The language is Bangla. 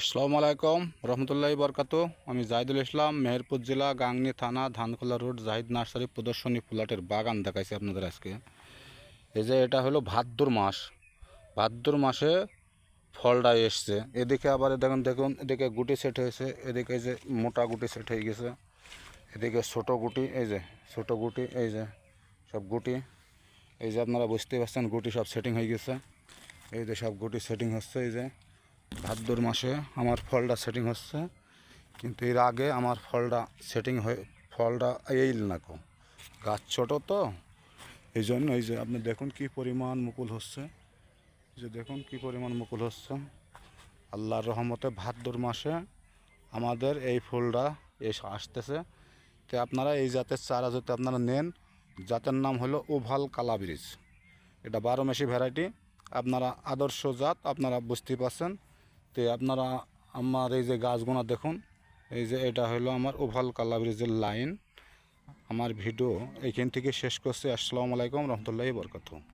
আসসালামু আলাইকুম, রহমতুল্লাহ বরকাত। আমি জাহিদুল ইসলাম, মেহেরপুর জেলা গাংনি থানা ধানখোলা রোড, জাহিদ নার্সারি প্রদর্শনী ফুলাটের বাগান দেখাইছি আপনাদের আজকে। এই যে এটা হলো ভাদ্র মাস। ভাদ্র মাসে ফলটা এসছে। এদিকে আবার দেখুন দেখুন, এদিকে গুটি সেট হয়েছে, এদিকে এই যে মোটা গুটি সেট হয়ে গেছে, এদিকে ছোটো গুটি, এই যে ছোটো গুটি, এই যে সব গুটি, এই যে আপনারা বুঝতেই পারছেন, গুটি সব সেটিং হয়ে গেছে, এই যে সব গুটি সেটিং হচ্ছে, এই যে ভাদ্র মাসে আমার ফলটা সেটিং হচ্ছে, কিন্তু এর আগে আমার ফলটা সেটিং হয়ে, ফলটা এই না কো গাছ ছোটো তো, এই জন্য এই যে আপনি দেখুন কি পরিমাণ মুকুল হচ্ছে। যে দেখুন কি পরিমাণ মুকুল হচ্ছে। আল্লাহর রহমতে ভাদ্র মাসে আমাদের এই ফুলটা এসে আসতেছে। তো আপনারা এই জাতের চারা যদি আপনারা নেন, জাতের নাম হলো ওভাল কালাব্রিজ এটা বারো মাসি ভ্যারাইটি আপনারা আদর্শ জাত, আপনারা বুঝতে পারছেন। তো আপনারা আমার এই যে গাছগুলো দেখুন, এই যে এটা হলো আমার ওভাল কালাব্রিজের লাইন। আমার ভিডিও এইখান থেকে শেষ করছে। আসসালামু আলাইকুম রহমতুল্লাহ বরকাতু